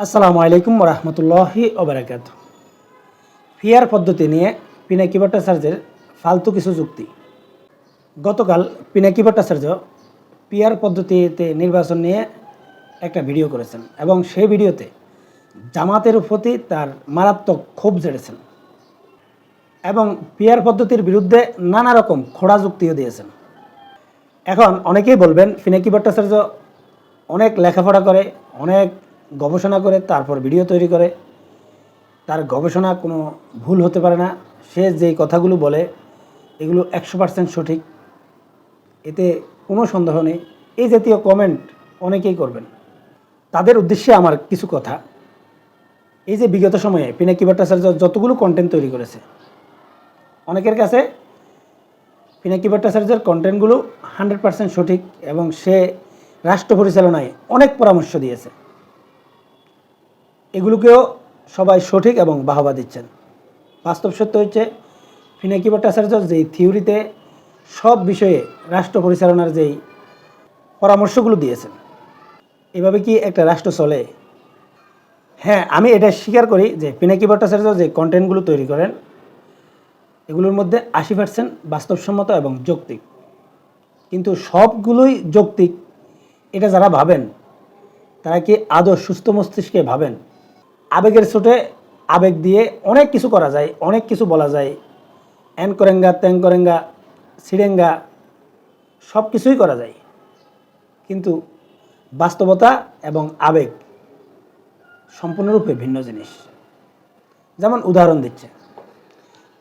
আসসালামু আলাইকুম রহমতুল্লাহি ওবরাকাত ফিয়ার পদ্ধতি নিয়ে পিনাকি ভট্টাচার্যের ফালতু কিছু যুক্তি। গতকাল পিনাকি ভট্টাচার্য পিয়ার পদ্ধতিতে নির্বাচন নিয়ে একটা ভিডিও করেছেন এবং সেই ভিডিওতে জামাতের প্রতি তার মারাত্মক ক্ষোভ জেড়েছেন এবং পিয়ার পদ্ধতির বিরুদ্ধে নানা রকম খোড়া যুক্তিও দিয়েছেন। এখন অনেকেই বলবেন ফিনাকি ভট্টাচার্য অনেক লেখাপড়া করে, অনেক গবেষণা করে, তারপর ভিডিও তৈরি করে। তার গবেষণা কোনো ভুল হতে পারে না। সে যেই কথাগুলো বলে, এগুলো একশো পার্সেন্ট সঠিক। এতে কোনো সন্দেহ নেই। এই জাতীয় কমেন্ট অনেকেই করবেন। তাদের উদ্দেশ্যে আমার কিছু কথা। এই যে বিগত সময়ে পিনাকি ভট্টাচার্য যতগুলো কন্টেন্ট তৈরি করেছে, অনেকের কাছে পিনাকি ভট্টাচার্যের কন্টেন্টগুলো হান্ড্রেড পার্সেন্ট সঠিক এবং সে রাষ্ট্র পরিচালনায় অনেক পরামর্শ দিয়েছে। এগুলোকেও সবাই সঠিক এবং বাহবা দিচ্ছেন। বাস্তব সত্য হচ্ছে, ফিনাকি ভট্টাচার্য যেই থিওরিতে সব বিষয়ে রাষ্ট্র পরিচালনার যেই পরামর্শগুলো দিয়েছেন, এভাবে কি একটা রাষ্ট্র চলে? হ্যাঁ আমি এটা স্বীকার করি যে পিনাকি ভট্টাচার্য যে কন্টেন্টগুলো তৈরি করেন, এগুলোর মধ্যে আশি পার্সেন্ট বাস্তবসম্মত এবং যৌক্তিক। কিন্তু সবগুলোই যৌক্তিক, এটা যারা ভাবেন, তারা কি আদৌ সুস্থ মস্তিষ্কে ভাবেন? আবেগের ছোটে আবেগ দিয়ে অনেক কিছু করা যায়, অনেক কিছু বলা যায়। অ্যান করেঙ্গা ত্যাং করেঙ্গা, সিরেঙ্গা, সব কিছুই করা যায়। কিন্তু বাস্তবতা এবং আবেগ সম্পূর্ণরূপে ভিন্ন জিনিস। যেমন উদাহরণ দিচ্ছে,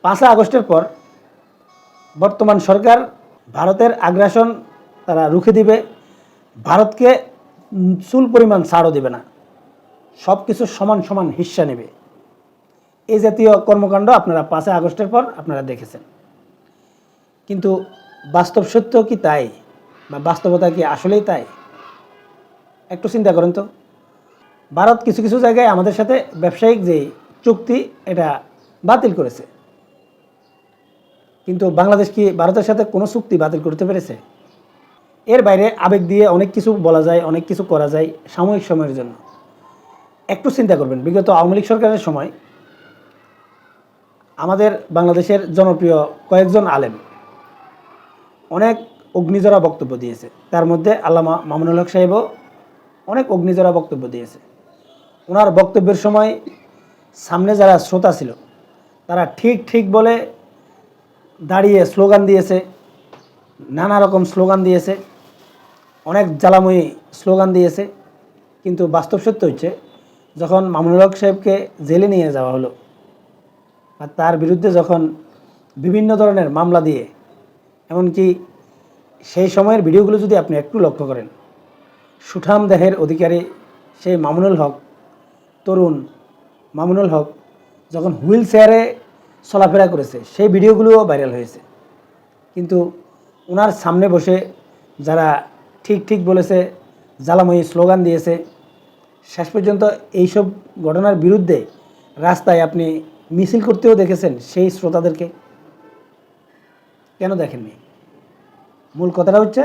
পাঁচই আগস্টের পর বর্তমান সরকার ভারতের আগ্রাসন তারা রুখে দিবে, ভারতকে চুল পরিমাণ ছাড়ও দেবে না। সব কিছু সমান সমান হিস্সা নেবে। এই জাতীয় কর্মকাণ্ড আপনারা পাঁচই আগস্টের পর আপনারা দেখেছেন। কিন্তু বাস্তব সত্য কি তাই? বা বাস্তবতা কি আসলেই তাই? একটু চিন্তা করেন তো। ভারত কিছু কিছু জায়গায় আমাদের সাথে ব্যবসায়িক যে চুক্তি, এটা বাতিল করেছে। কিন্তু বাংলাদেশ কি ভারতের সাথে কোনো চুক্তি বাতিল করতে পেরেছে? এর বাইরে আবেগ দিয়ে অনেক কিছু বলা যায়, অনেক কিছু করা যায় সাময়িক সময়ের জন্য। একটু চিন্তা করবেন। বিগত আওয়ামী লীগ সরকারের সময় আমাদের বাংলাদেশের জনপ্রিয় কয়েকজন আলেম অনেক অগ্নিজরা বক্তব্য দিয়েছে। তার মধ্যে আল্লামা মামুনুল হক সাহেবও অনেক অগ্নিজরা বক্তব্য দিয়েছে। ওনার বক্তব্যের সময় সামনে যারা শ্রোতা ছিল, তারা ঠিক ঠিক বলে দাঁড়িয়ে স্লোগান দিয়েছে, নানা রকম স্লোগান দিয়েছে, অনেক জ্বালাময়ী স্লোগান দিয়েছে। কিন্তু বাস্তব সত্য হচ্ছে যখন মামুনুল হক সাহেবকে জেলে নিয়ে যাওয়া হলো আর তার বিরুদ্ধে যখন বিভিন্ন ধরনের মামলা দিয়ে, এমনকি সেই সময়ের ভিডিওগুলো যদি আপনি একটু লক্ষ্য করেন, সুঠাম দেহের অধিকারী সেই মামুনুল হক, তরুণ মামুনুল হক যখন হুইল চেয়ারে চলাফেরা করেছে, সেই ভিডিওগুলোও ভাইরাল হয়েছে। কিন্তু ওনার সামনে বসে যারা ঠিক ঠিক বলেছে, জ্বালাময়ী স্লোগান দিয়েছে শেষ পর্যন্ত এইসব ঘটনার বিরুদ্ধে রাস্তায় আপনি মিছিল করতেও দেখেছেন সেই শ্রোতাদেরকে? কেন দেখেননি? মূল কথাটা হচ্ছে,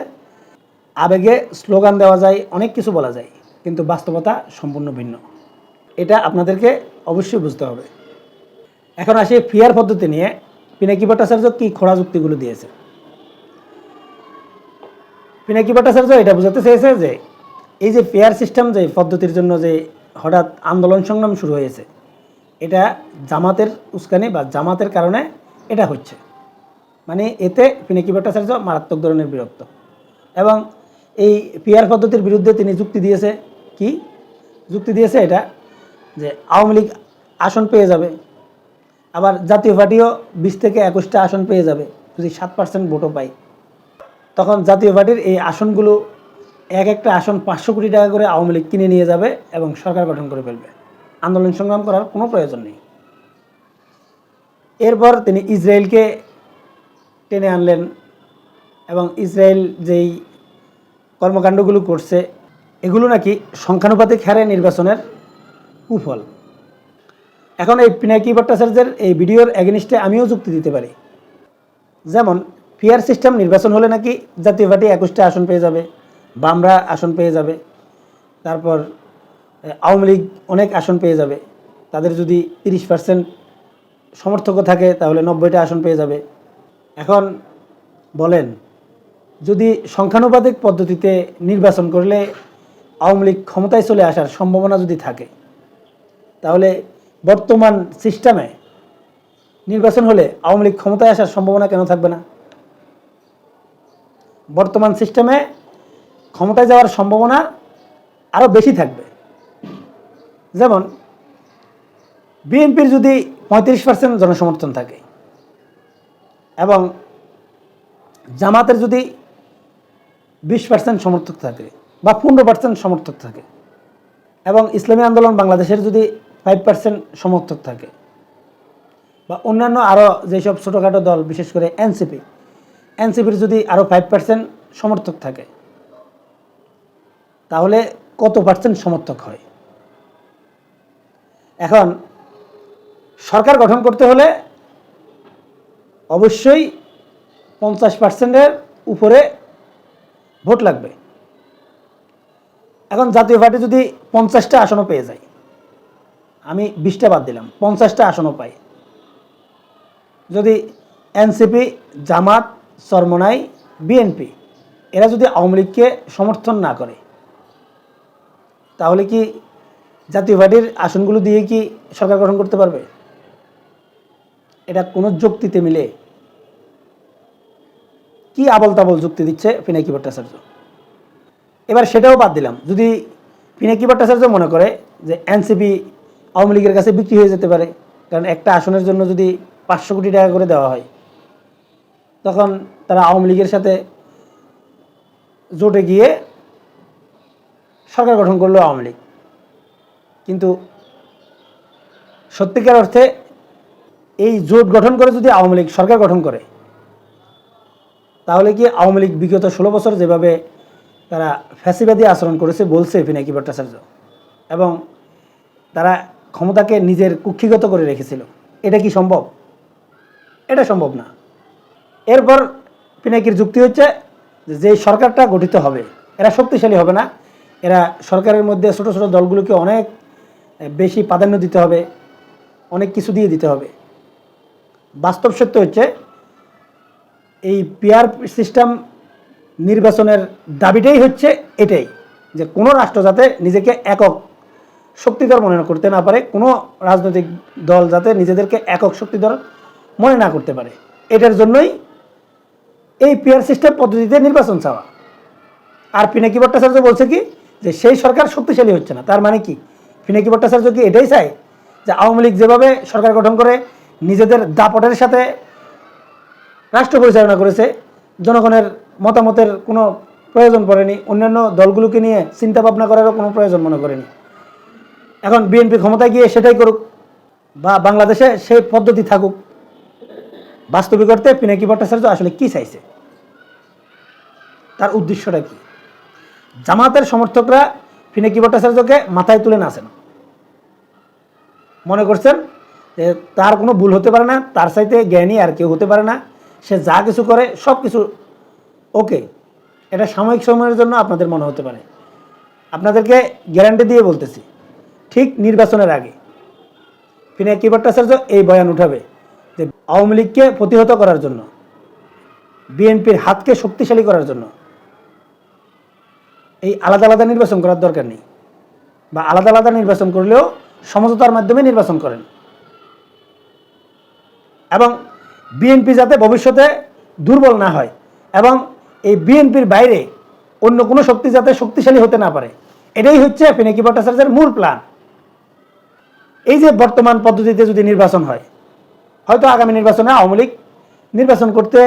আবেগে স্লোগান দেওয়া যায়, অনেক কিছু বলা যায়, কিন্তু বাস্তবতা সম্পূর্ণ ভিন্ন। এটা আপনাদেরকে অবশ্যই বুঝতে হবে। এখন আসি ফিয়ার পদ্ধতি নিয়ে। পিনাকি ভট্টাচার্য কী খোড়া যুক্তিগুলো দিয়েছে? পিনাকি ভট্টাচার্য এটা বোঝাতে চেয়েছে যে এই যে পেয়ার সিস্টেম যে পদ্ধতির জন্য যে হঠাৎ আন্দোলন সংগ্রাম শুরু হয়েছে, এটা জামাতের উস্কানি বা জামাতের কারণে এটা হচ্ছে। মানে এতে পিনাকি ভট্টাচার্য মারাত্মক ধরনের বিরক্ত। এবং এই পিয়ার পদ্ধতির বিরুদ্ধে তিনি যুক্তি দিয়েছে কি? যুক্তি দিয়েছে এটা যে আওয়ামী লীগ আসন পেয়ে যাবে, আবার জাতীয় পার্টিও বিশ থেকে একুশটা আসন পেয়ে যাবে, যদি সাত পার্সেন্ট ভোটও পায়। তখন জাতীয় পার্টির এই আসনগুলো এক একটা আসন পাঁচশো কোটি টাকা করে আওয়ামী লীগ কিনে নিয়ে যাবে এবং সরকার গঠন করে ফেলবে। আন্দোলন সংগ্রাম করার কোনো প্রয়োজন নেই। এরপর তিনি ইসরায়েলকে টেনে আনলেন এবং ইসরায়েল যেই কর্মকাণ্ডগুলো করছে, এগুলো নাকি সংখ্যানুপাতিক হারে নির্বাচনের কুফল। এখন এই পিনাকি ভট্টাচার্যের এই ভিডিওর এগেনিস্টে আমিও যুক্তি দিতে পারি। যেমন পিয়ার সিস্টেম নির্বাচন হলে নাকি জাতীয় পার্টি একুশটা আসন পেয়ে যাবে। বামরা আসন পেয়ে যাবে। তারপর আওয়ামী লীগ অনেক আসন পেয়ে যাবে। তাদের যদি তিরিশ পার্সেন্ট সমর্থক থাকে, তাহলে নব্বইটা আসন পেয়ে যাবে। এখন বলেন, যদি সংখ্যানুপাতিক পদ্ধতিতে নির্বাচন করলে আওয়ামী লীগ ক্ষমতায় চলে আসার সম্ভাবনা যদি থাকে, তাহলে বর্তমান সিস্টেমে নির্বাচন হলে আওয়ামী লীগ ক্ষমতায় আসার সম্ভাবনা কেন থাকবে না? বর্তমান সিস্টেমে ক্ষমতায় যাওয়ার সম্ভাবনা আরও বেশি থাকবে। যেমন, বিএনপির যদি পঁয়ত্রিশ পার্সেন্ট জনসমর্থন থাকে এবং জামাতের যদি বিশ পার্সেন্ট সমর্থক থাকে বা পনেরো পার্সেন্ট সমর্থক থাকে এবং ইসলামী আন্দোলন বাংলাদেশের যদি ফাইভ পার্সেন্ট সমর্থক থাকে বা অন্যান্য আরও যেসব ছোটোখাটো দল, বিশেষ করে এনসিপি, এনসিপির যদি আরও ফাইভ পার্সেন্ট সমর্থক থাকে তাহলে কত পার্সেন্ট সমর্থক হয়? এখন সরকার গঠন করতে হলে অবশ্যই পঞ্চাশ পার্সেন্টের উপরে ভোট লাগবে। এখন জাতীয় পার্টি যদি পঞ্চাশটা আসনও পেয়ে যায়, আমি বিশটা বাদ দিলাম, পঞ্চাশটা আসনও পাই যদি এনসিপি, জামাত, চরমনাই, বিএনপি, এরা যদি আওয়ামী লীগকে সমর্থন না করে তাহলে কি জাতীয় পার্টির আসনগুলো দিয়ে কি সরকার গঠন করতে পারবে? এটা কোনো যুক্তিতে মিলে কি আবল তাবল যুক্তি দিচ্ছে পিনাকি ভট্টাচার্য? এবার সেটাও বাদ দিলাম। যদি পিনাকি ভট্টাচার্য মনে করে যে এনসিপি আওয়ামী লীগের কাছে বিক্রি হয়ে যেতে পারে, কারণ একটা আসনের জন্য যদি পাঁচশো কোটি টাকা করে দেওয়া হয়, তখন তারা আওয়ামী লীগের সাথে জোটে গিয়ে সরকার গঠন করল আওয়ামী লীগ। কিন্তু সত্যিকার অর্থে এই জোট গঠন করে যদি আওয়ামী লীগ সরকার গঠন করে, তাহলে কি আওয়ামী লীগ বিগত ষোলো বছর যেভাবে তারা ফ্যাসিবাদী আচরণ করেছে বলছে পিনাকি ভট্টাচার্য, এবং তারা ক্ষমতাকে নিজের কুক্ষিগত করে রেখেছিল, এটা কি সম্ভব? এটা সম্ভব না। এরপর পিনাকির যুক্তি হচ্ছে যে সরকারটা গঠিত হবে, এরা শক্তিশালী হবে না এরা সরকারের মধ্যে ছোট ছোট দলগুলোকে অনেক বেশি প্রাধান্য দিতে হবে, অনেক কিছু দিয়ে দিতে হবে। বাস্তব সত্য হচ্ছে, এই পিয়ার সিস্টেম নির্বাচনের দাবিটাই হচ্ছে এটাই, যে কোনো রাষ্ট্র যাতে নিজেকে একক শক্তিধর মনে করতে না পারে, কোনো রাজনৈতিক দল যাতে নিজেদেরকে একক শক্তিধর মনে না করতে পারে। এটার জন্যই এই পিয়ার সিস্টেম পদ্ধতিতে নির্বাচন চাওয়া। আর পিনাকি ভট্টাচার্য বলছে কি যে সেই সরকার শক্তিশালী হচ্ছে না। তার মানে কি? পিনাকি ভট্টাচার্য কি এটাই চায়? যে আওয়ামী লীগ যেভাবে সরকার গঠন করে, নিজেদের দাপটের সাথে রাষ্ট্র পরিচালনা করেছে, জনগণের মতামতের কোনো প্রয়োজন পড়েনি, অন্যান্য দলগুলোকে নিয়ে চিন্তা ভাবনা করারও কোনো প্রয়োজন মনে করেনি। এখন বিএনপি ক্ষমতায় গিয়ে সেটাই করুক বা বাংলাদেশে সেই পদ্ধতি থাকুক, বাস্তবিক অর্থে পিনাকি ভট্টাচার্য আসলে কি চাইছে? তার উদ্দেশ্যটা কি? জামাতের সমর্থকরা পিনাকি ভট্টাচার্যকে মাথায় তুলে নাচেন মনে করছেন যে তার কোনো ভুল হতে পারে না, তার চাইতে জ্ঞানী আর কেউ হতে পারে না। সে যা কিছু করে, সব কিছু ওকে। এটা সাময়িক সময়ের জন্য আপনাদের মনে হতে পারে। আপনাদেরকে গ্যারান্টি দিয়ে বলতেছি, ঠিক নির্বাচনের আগে পিনাকি ভট্টাচার্য এই বয়ান উঠাবে যে আওয়ামী লীগকে প্রতিহত করার জন্য, বিএনপির হাতকে শক্তিশালী করার জন্য এই আলাদা আলাদা নির্বাচন করার দরকার নেই। বা আলাদা আলাদা নির্বাচন করলেও সমঝোতার মাধ্যমে নির্বাচন করেন। এবং বিএনপি যাতে ভবিষ্যতে দুর্বল না হয় এবং এই বিএনপির বাইরে অন্য কোনো শক্তি যাতে শক্তিশালী হতে না পারে, এটাই হচ্ছে পিনাকি ভট্টাচার্যের মূল প্ল্যান। এই যে বর্তমান পদ্ধতিতে যদি নির্বাচন হয়, হয়তো আগামী নির্বাচনে আওয়ামী লীগ নির্বাচন করতে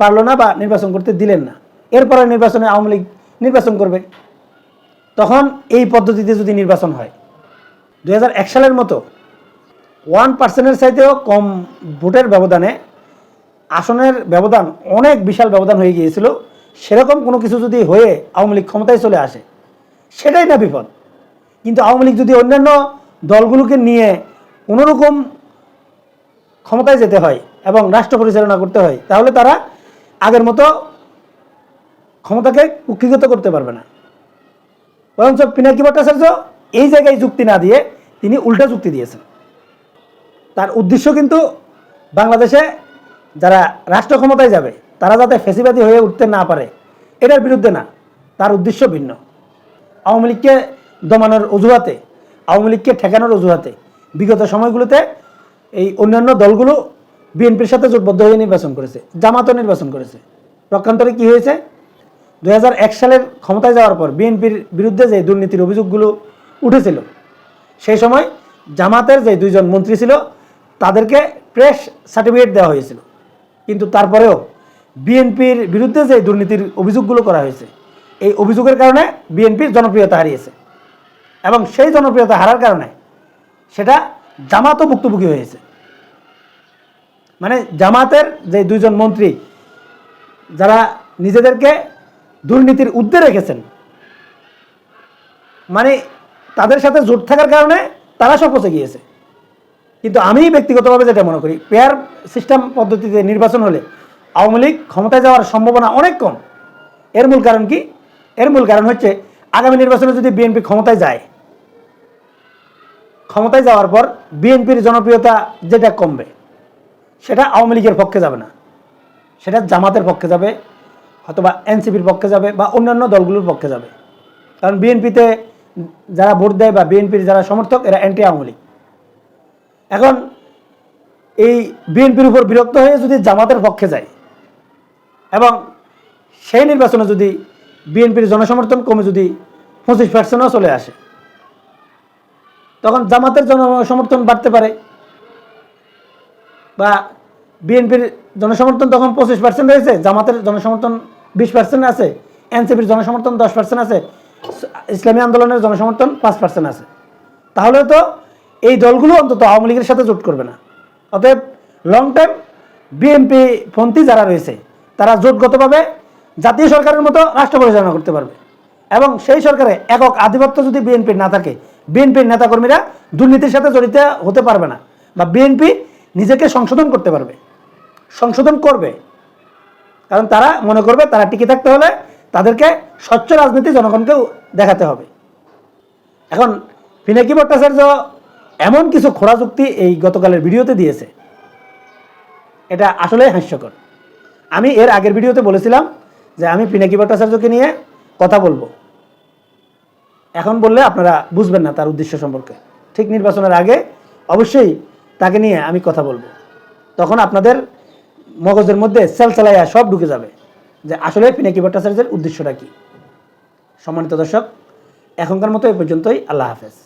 পারল না বা নির্বাচন করতে দিলেন না। এরপরে নির্বাচনে আওয়ামী লীগ নির্বাচন করবে। তখন এই পদ্ধতিতে যদি নির্বাচন হয় দু হাজার এক সালের মতো ওয়ান পার্সেন্টের চাইতেও কম ভোটের ব্যবধানে আসনের ব্যবধান অনেক বিশাল ব্যবধান হয়ে গিয়েছিল, সেরকম কোনো কিছু যদি হয়ে আওয়ামী লীগ ক্ষমতায় চলে আসে, সেটাই না বিপদ। কিন্তু আওয়ামী লীগ যদি অন্যান্য দলগুলোকে নিয়ে কোনোরকম ক্ষমতায় যেতে হয় এবং রাষ্ট্র পরিচালনা করতে হয়, তাহলে তারা আগের মতো ক্ষমতাকে কুক্ষিগত করতে পারবে না। বরঞ্চ পিনাকি ভট্টাচার্য এই জায়গায় যুক্তি না দিয়ে তিনি উল্টা যুক্তি দিয়েছেন। তার উদ্দেশ্য কিন্তু বাংলাদেশে যারা রাষ্ট্র ক্ষমতায় যাবে, তারা যাতে ফেসিবাদী হয়ে উঠতে না পারে, এটার বিরুদ্ধে না, তার উদ্দেশ্য ভিন্ন। আওয়ামী লীগকে দমানোর অজুহাতে, আওয়ামী লীগকে ঠেকানোর অজুহাতে বিগত সময়গুলোতে এই অন্যান্য দলগুলো বিএনপির সাথে জোটবদ্ধ হয়ে নির্বাচন করেছে, জামাতও নির্বাচন করেছে। প্রকান্তরে কি হয়েছে? দু হাজার এক সালের ক্ষমতায় যাওয়ার পর বিএনপির বিরুদ্ধে যে দুর্নীতির অভিযোগগুলো উঠেছিল, সেই সময় জামাতের যে দুইজন মন্ত্রী ছিল, তাদেরকে প্রেস সার্টিফিকেট দেওয়া হয়েছিল। কিন্তু তারপরেও বিএনপির বিরুদ্ধে যে দুর্নীতির অভিযোগগুলো করা হয়েছে, এই অভিযোগের কারণে বিএনপির জনপ্রিয়তা হারিয়েছে। এবং সেই জনপ্রিয়তা হারার কারণে সেটা জামাতও ভুক্তভোগী হয়েছে। মানে জামাতের যে দুইজন মন্ত্রী, যারা নিজেদেরকে দুর্নীতির ঊর্ধ্বে রেখেছেন। মানে তাদের সাথে জোট থাকার কারণে তারা সব পচে গিয়েছে। কিন্তু আমি ব্যক্তিগতভাবে যেটা মনে করি, পেয়ার সিস্টেম পদ্ধতিতে নির্বাচন হলে আওয়ামী লীগ ক্ষমতায় যাওয়ার সম্ভাবনা অনেক কম। এর মূল কারণ কি? এর মূল কারণ হচ্ছে আগামী নির্বাচনে যদি বিএনপি ক্ষমতায় যায়, ক্ষমতায় যাওয়ার পর বিএনপির জনপ্রিয়তা যেটা কমবে, সেটা আওয়ামী লীগের পক্ষে যাবে না। সেটা জামাতের পক্ষে যাবে অথবা এনসিপির পক্ষে যাবে বা অন্যান্য দলগুলোর পক্ষে যাবে। কারণ বিএনপিতে যারা ভোট দেয় বা বিএনপির যারা সমর্থক, এরা অ্যান্টি আওয়ামী লীগ। এখন এই বিএনপির উপর বিরক্ত হয়ে যদি জামাতের পক্ষে যায় এবং সেই নির্বাচনে যদি বিএনপির জনসমর্থন কমে যদি পঁচিশ পার্সেন্টও চলে আসে, তখন জামাতের জনসমর্থন বাড়তে পারে বা বিএনপির জনসমর্থন তখন পঁচিশ পার্সেন্ট রয়েছে জামাতের জনসমর্থন বিশ পার্সেন্ট আছে, এনসিপির জনসমর্থন দশ পার্সেন্ট আছে, ইসলামী আন্দোলনের জনসমর্থন পাঁচ পার্সেন্ট আছে। তাহলে তো এই দলগুলো অন্তত আওয়ামী লীগের সাথে জোট করবে না। অতএব লং টাইম বিএনপি পন্থী যারা রয়েছে, তারা জোটগতভাবে জাতীয় সরকারের মতো রাষ্ট্র পরিচালনা করতে পারবে এবং সেই সরকারে একক আধিপত্য যদি বিএনপির না থাকে বিএনপির নেতাকর্মীরা দুর্নীতির সাথে জড়িত হতে পারবে না বা বিএনপি নিজেকে সংশোধন করতে পারবে। সংশোধন করবে। কারণ তারা মনে করবে, তারা টিকে থাকতে হলে তাদেরকে স্বচ্ছ রাজনীতি জনগণকেও দেখাতে হবে। এখন পিনাকি ভট্টাচার্য এমন কিছু খোড়া যুক্তি এই গতকালের ভিডিওতে দিয়েছে। এটা আসলে হাস্যকর। আমি এর আগের ভিডিওতে বলেছিলাম যে আমি পিনাকি ভট্টাচার্যকে নিয়ে কথা বলব। এখন বললে আপনারা বুঝবেন না তার উদ্দেশ্য সম্পর্কে। ঠিক নির্বাচনের আগে অবশ্যই তাকে নিয়ে আমি কথা বলব। তখন আপনাদের মগজের মধ্যে সেল চালাইয়া সব ঢুকে যাবে। যে আসলে পিনাকি ভট্টাচার্যের উদ্দেশ্যটা কি? সম্মানিত দর্শক, এখনকার মতো এই পর্যন্তই, আল্লাহ হাফেজ।